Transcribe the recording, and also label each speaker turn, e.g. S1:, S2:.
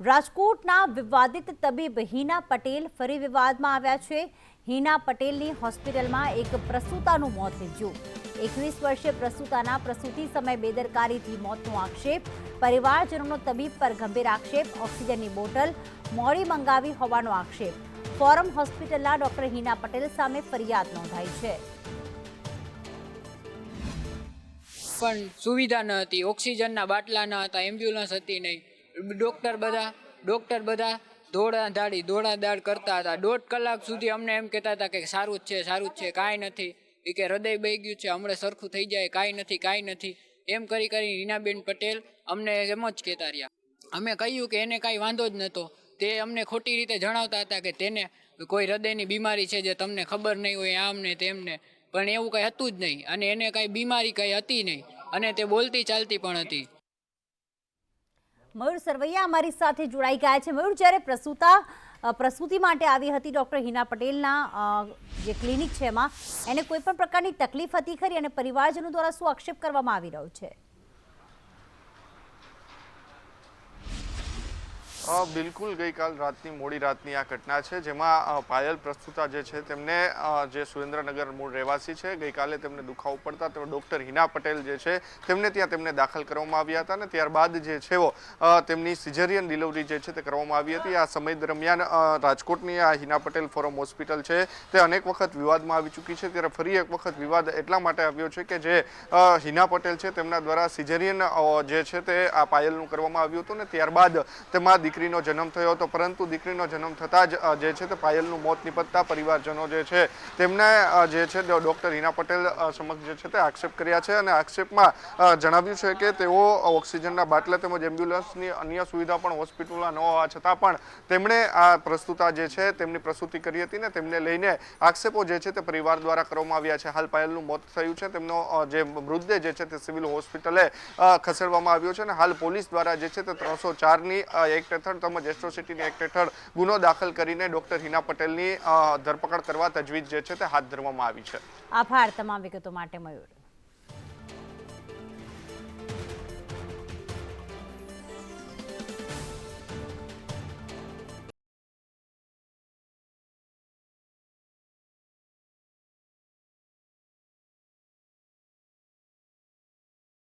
S1: રાજકોટના વિવાદિત તબીબ હિના પટેલ ફરી વિવાદમાં આવ્યા છે. હિના પટેલની હોસ્પિટલમાં એક પ્રસૂતાનું મોત નીપજ્યું. એકવીસ વર્ષે પ્રસૂતાના પ્રસૂતિ સમય બેદરકારીથી મોતનો આક્ષેપ. પરિવારજનોનો તબીબ પર ગંભીર આક્ષેપ. ઓક્સિજનની બોટલ મોડી મંગાવી હોવાનો આક્ષેપ. ફોરમ હોસ્પિટલના ડોક્ટર હિના પટેલ સામે ફરિયાદ નોંધાઈ છે.
S2: પણ સુવિધા ન હતી. ઓક્સિજનના બાટલા ન હતા. એમ્બ્યુલન્સ હતી નહીં. ડૉક્ટર બધા ડૉક્ટર બધા દોડા દાડી દોડા દાડ કરતા હતા. દોઢ કલાક સુધી અમને એમ કહેતા હતા કે સારું જ છે, સારું જ છે, કાંઈ નથી. એ કે હૃદય બહી ગયું છે, હમણાં સરખું થઈ જાય, કાંઈ નથી કાંઈ નથી. એમ કરી કરી હિનાબેન પટેલ અમને એમ જ કહેતા રહ્યા. અમે કહ્યું કે એને કાંઈ વાંધો જ નહોતો. તે અમને ખોટી રીતે જણાવતા હતા કે તેને કોઈ હૃદયની બીમારી છે જે તમને ખબર નહીં હોય આમને તેમને પણ એવું કંઈ હતું જ નહીં. અને એને કાંઈ બીમારી કંઈ હતી નહીં. અને તે બોલતી ચાલતી પણ હતી.
S1: મયુર સરવૈયા અમારી સાથે જોડાઈ ગયા છે. મયુર, જ્યારે પ્રસૂતા પ્રસૂતિ માટે આવી હતી ડૉક્ટર હિના પટેલના જે ક્લિનિક છે એમાં, એને કોઈ પણ પ્રકારની તકલીફ હતી ખરી અને પરિવારજનો દ્વારા શું આક્ષેપ કરવામાં આવી રહ્યો છે?
S3: બિલકુલ ગઈકાલ રાતની, મોડી રાતની આ ઘટના છે, જેમાં પાયલ પ્રસ્તુતા જે છે, તેમને જે સુરેન્દ્રનગર મૂળ રહેવાસી છે, ગઈકાલે તેમને દુખાવો પડતા તેઓ ડૉક્ટર હિના પટેલ જે છે, તેમને ત્યાં તેમને દાખલ કરવામાં આવ્યા હતા અને ત્યારબાદ જે છે તેમની સિઝેરિયન ડિલિવરી જે છે તે કરવામાં આવી હતી. આ સમય દરમિયાન રાજકોટની આ હિના પટેલ ફોરમ હોસ્પિટલ છે, તે અનેક વખત વિવાદમાં આવી ચૂકી છે, ત્યારે ફરી એક વખત વિવાદ એટલા માટે આવ્યો છે કે જે હિના પટેલ છે, તેમના દ્વારા સિઝેરિયન જે છે તે આ પાયલનું કરવામાં આવ્યું હતું ને ત્યારબાદ તેમાં દીકરીનો જન્મ થયો હતો, પરંતુ દીકરીનો જન્મ થતાં જ જે છે તે પાયલનું મોત નિપજતા પરિવારજનો જે છે, તેમને જે છે ડૉક્ટર હિના પટેલ સમક્ષ જે છે તે આક્ષેપ કર્યા છે અને આક્ષેપમાં જણાવ્યું છે કે તેઓ ઓક્સિજનના બાટલા તેમજ એમ્બ્યુલન્સની અન્ય સુવિધા પણ હોસ્પિટલમાં ન હોવા છતાં પણ તેમણે આ પ્રસ્તુતા જે છે તેમની પ્રસ્તુતિ કરી હતી ને તેમને લઈને આક્ષેપો જે છે તે પરિવાર દ્વારા કરવામાં આવ્યા છે. હાલ પાયલનું મોત થયું છે. તેમનો જે મૃતદેહ જે છે તે સિવિલ હોસ્પિટલે ખસેડવામાં આવ્યો છે અને હાલ પોલીસ દ્વારા જે છે તે ત્રણસો ચારની એક્ટ હેઠળ તેમજ એસ્ટ્રોસિટીની એક્ટ હેઠળ ગુનો દાખલ કરીને ડોક્ટર હિના પટેલની ધરપકડ કરવા તજવીજ જે છે તે હાથ ધરવામાં આવી છે.
S1: આભાર. તમામ વિગતો માટે મયુર.